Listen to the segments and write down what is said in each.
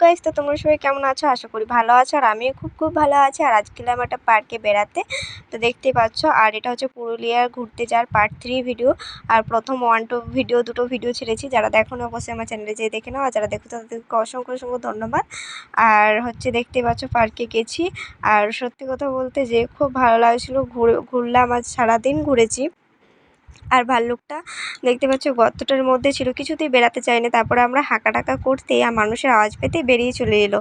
Guys তো তোমরা সবাই কেমন আছো? আশা করি ভালো আছো, আর আমিও খুব খুব ভালো আছি। আর আজকে এলাম একটা পার্কে বেড়াতে। তো দেখতেই পাচ্ছ, আর এটা হচ্ছে পুরুলিয়ার ঘুরতে যাওয়ার পার্ট থ্রি ভিডিও আর প্রথম ওয়ান টু ভিডিও দুটো ভিডিও ছেড়েছি। যারা দেখো না, অবশ্যই আমার চ্যানেলে যেয়ে দেখে নাও। আর যারা দেখো, তাদেরকে অসংখ্য অসংখ্য ধন্যবাদ। আর হচ্ছে দেখতেই পাচ্ছ পার্কে গেছি। আর সত্যি কথা বলতে যে খুব ভালো লাগছিল, ঘুরে, ঘুরলাম আজ সারাদিন ঘুরেছি। আর ভাল্লুকটা দেখতে পাচ্ছ গর্তটার মধ্যে ছিল, কিছুতেই বেরাতে চায়নি। তারপরে আমরা হাঁকা টাকা করতেই আর মানুষের আওয়াজ পেতেই বেরিয়ে চলে এলো।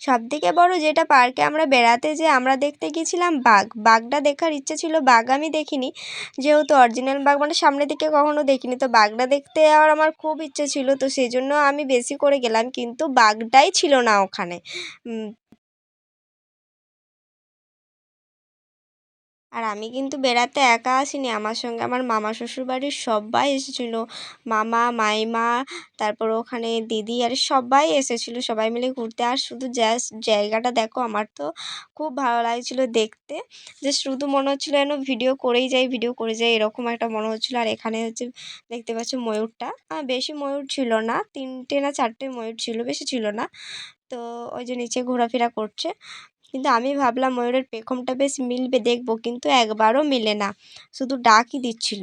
সবথেকে বড় যেটা পার্কে আমরা বেড়াতে যে আমরা দেখতে গিয়েছিলাম বাঘ। বাঘটা দেখার ইচ্ছে ছিল, বাঘ আমি দেখিনি। যেহেতু অরিজিনাল বাঘ মানে সামনের দিকে কখনো দেখিনি। তো বাঘটা দেখতে যাওয়ার আমার খুব ইচ্ছে ছিল, তো সেই জন্য আমি বেশি করে গেলাম, কিন্তু বাঘটাই ছিল না ওখানে। আর আমি কিন্তু বেড়াতে একা আসিনি। আমার সঙ্গে আমার মামা শ্বশুরবাড়ির সবাই এসেছিল। মামা, মাইমা, তারপর ওখানে দিদি আর সবাই এসেছিল। সবাই মিলে ঘুরতে। আর শুধু জাস্ট জায়গাটা দেখো, আমার তো খুব ভালো লাগছিল দেখতে। যে শুধু মনে হচ্ছিল যেন ভিডিও করেই যাই ভিডিও করে যাই, এরকম একটা মনে হচ্ছিল। আর এখানে হচ্ছে দেখতে পাচ্ছ ময়ূরটা। বেশি ময়ূর ছিল না, তিনটে না চারটে ময়ূর ছিল, বেশি ছিল না। তো ওই যে নিচে ঘোরাফেরা করছে। কিন্তু আমি ভাবলাম ময়ূরের পেখমটা বেশ মিলবে, দেখব। কিন্তু একবারও মিলে না, শুধু ডাকই দিচ্ছিল।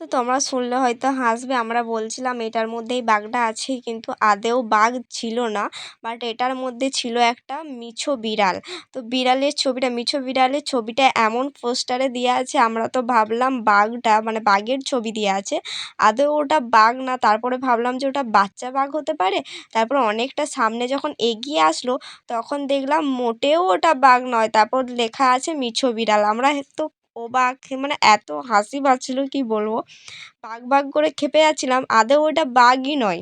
তো তোমরা শুনলে হয়তো হাসবে, আমরা বলছিলাম এটার মধ্যেই বাঘটা আছে কিন্তু আদেও বাঘ ছিল না বাট এটার মধ্যে ছিল একটা মিছো বিড়াল। তো বিড়ালের ছবিটা, মিছো বিড়ালের ছবিটা এমন পোস্টারে দেওয়া আছে, আমরা তো ভাবলাম বাঘটা মানে বাঘের ছবি দেওয়া আছে। আদেও ওটা বাঘ না, তারপরে ভাবলাম যে ওটা বাচ্চা বাঘ হতে পারে। তারপর অনেকটা সামনে যখন এগিয়ে আসলো, তখন দেখলাম মোটেও ওটা বাঘ নয়, তারপর লেখা আছে মিছো বিড়াল। আমরা তো অবাক মানে এত হাসি পাচ্ছিল, কি বলব? বাঘ বাঘ করে খেপে যাচ্ছিলাম, আদৌ ওটা বাঘই নয়।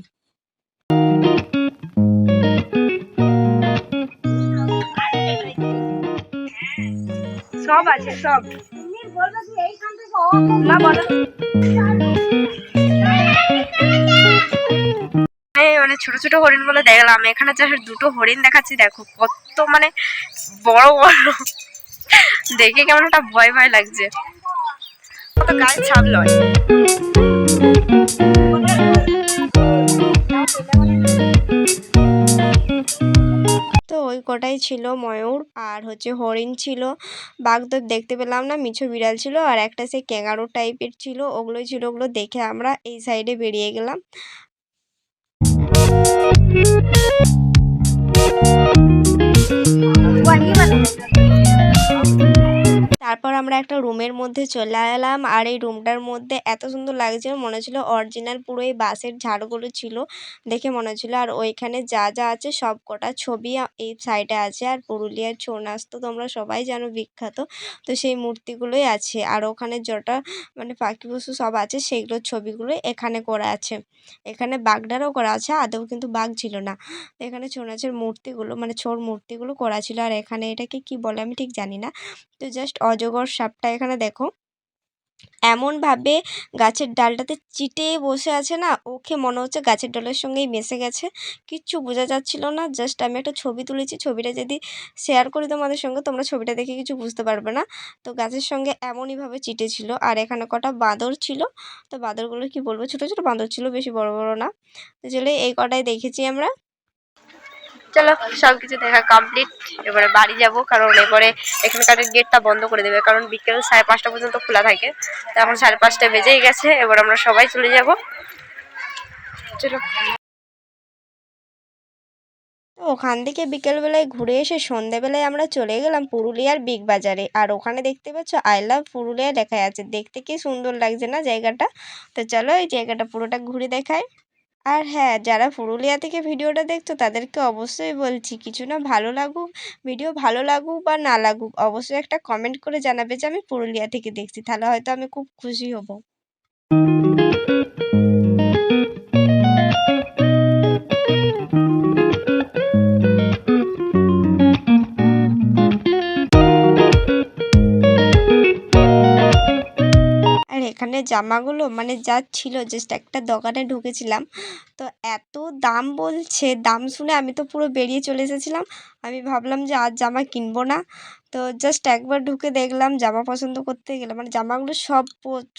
সব আছে, সব। মানে ছোট ছোট হরিণ বলে দেখলাম। এখানে যে দুটো হরিণ দেখাচ্ছি, দেখো, কত মানে বড় বড়। দেখে কেমন একটা ভয় ভয় লাগছে। গায়ে ছাপ তো ওই কটাই ছিল ময়ূর আর হচ্ছে হরিণ ছিল। বাঘ তো দেখতে পেলাম না মিছো বিড়াল ছিল আর একটা সে ক্যাঙারো টাইপের ছিল। ওগুলোই ছিল ওগুলো দেখে আমরা এই সাইডে বেরিয়ে গেলাম। আমরা একটা রুমের মধ্যে চলে এলাম। আর এই রুমটার মধ্যে এত সুন্দর লাগছিল, মনে হচ্ছিল অরিজিনাল পুরো এই বাঁশের ঝাড়গুলো ছিল দেখে মনে হচ্ছিল। আর ওইখানে যা যা আছে সব কটা ছবি এই সাইডে আছে। আর পুরুলিয়ার ছৌ নাচ তো তোমরা সবাই জানো বিখ্যাত। তো সেই মূর্তিগুলোই আছে। আর ওখানে যটা মানে পাখি পশু সব আছে সেইগুলোর ছবিগুলো এখানে করা আছে। এখানে বাঘটারও করা আছে, আদৌ কিন্তু বাঘ ছিল না। এখানে ছৌ নাচের মূর্তিগুলো মানে ছৌর মূর্তিগুলো করা ছিল। আর এখানে এটাকে কি বলে আমি ঠিক জানি না। তো জাস্ট অজগর সাপটা এখানে দেখো, এমনভাবে গাছের ডালটাতে চিটে বসে আছে না, ওকে মনে হচ্ছে গাছের ডালের সঙ্গেই মিশে গেছে। কিচ্ছু বোঝা যাচ্ছিল না, জাস্ট আমি একটা ছবি তুলেছি, ছবিটা যদি শেয়ার করি তোমাদের সঙ্গে, তোমরা ছবিটা দেখে কিছু বুঝতে পারবে না। তো গাছের সঙ্গে এমনইভাবে চিটে ছিল, আর এখানে কটা বাঁদর ছিল। তো বাঁদরগুলো কি বলব, ছোটো ছোটো বাঁদর ছিল, বেশি বড় বড় না। তো চলে এই কটাই দেখেছি আমরা। চলো সব কিছু দেখা কমপ্লিট এবারে বাড়ি যাব, কারণ এবারে এখানকার গেটটা বন্ধ করে দেবে, কারণ বিকেল সাড়ে পাঁচটা পর্যন্ত খোলা থাকে। তো এখন সাড়ে পাঁচটা বেজেই গেছে, এবার আমরা সবাই চলে যাব। চলো। ওখান থেকে বিকেলবেলায় ঘুরে এসে সন্ধেবেলায় আমরা চলে গেলাম পুরুলিয়ার বিগ বাজারে। আর ওখানে দেখতে পাচ্ছ আই লাভ পুরুলিয়া লেখা আছে। দেখতে কি সুন্দর লাগছে না জায়গাটা? তো চলো, এই জায়গাটা পুরোটা ঘুরে দেখায় আর হ্যাঁ যারা পুরুলিয়া থেকে ভিডিওটা দেখছ, তাদেরকে অবশ্যই বলছি, কিছু না ভালো লাগুক, ভিডিও ভালো লাগুক বা না লাগুক, অবশ্যই একটা কমেন্ট করে জানাবে যে আমি পুরুলিয়া থেকে দেখছি। তাহলে হয়তো আমি খুব খুশি হব। জামাগুলো মানে যা ছিল জাস্ট একটা দোকানে ঢুকেছিলাম। তো এত দাম বলছে, দাম শুনে আমি তো পুরো বেরিয়ে চলে এসেছিলাম। আমি ভাবলাম যে আর জামা কিনবো না। তো জাস্ট একবার ঢুকে দেখলাম জামা পছন্দ করতে গেলে মানে জামাগুলো সব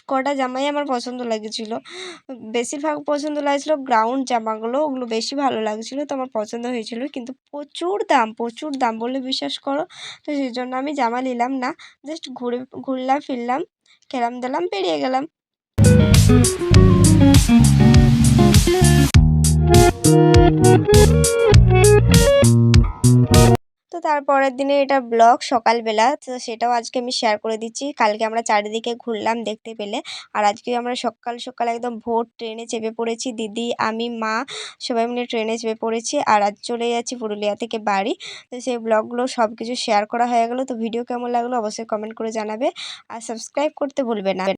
কটা জামাই আমার পছন্দ লেগেছিলো। বেশিরভাগ পছন্দ লাগছিল গ্রাউন্ড জামাগুলো, ওগুলো বেশি ভালো লাগছিল, তো আমার পছন্দ হয়েছিল। কিন্তু প্রচুর দাম প্রচুর দাম বলে বিশ্বাস করো। তো সেই জন্য আমি জামা নিলাম না জাস্ট ঘুরে, ঘুরলাম, ফিরলাম। খেলাম দিলাম বেরিয়ে গেলাম তো তারপরের দিনে এটা ব্লগ সকালবেলা, তো সেটাও আজকে আমি শেয়ার করে দিচ্ছি। কালকে আমরা চারিদিকে ঘুরলাম দেখতে পেলে। আর আজকে আমরা সকাল সকাল একদম ভোর ট্রেনে চেপে পড়েছি। দিদি, আমি, মা সবাই মিলে ট্রেনে চেপে পড়েছি। আর আজ চলে যাচ্ছি পুরুলিয়া থেকে বাড়ি। তো সেই ব্লগগুলো সব কিছু শেয়ার করা হয়ে গেলো। তো ভিডিও কেমন লাগল অবশ্যই কমেন্ট করে জানাবে। আর সাবস্ক্রাইব করতে ভুলবে না।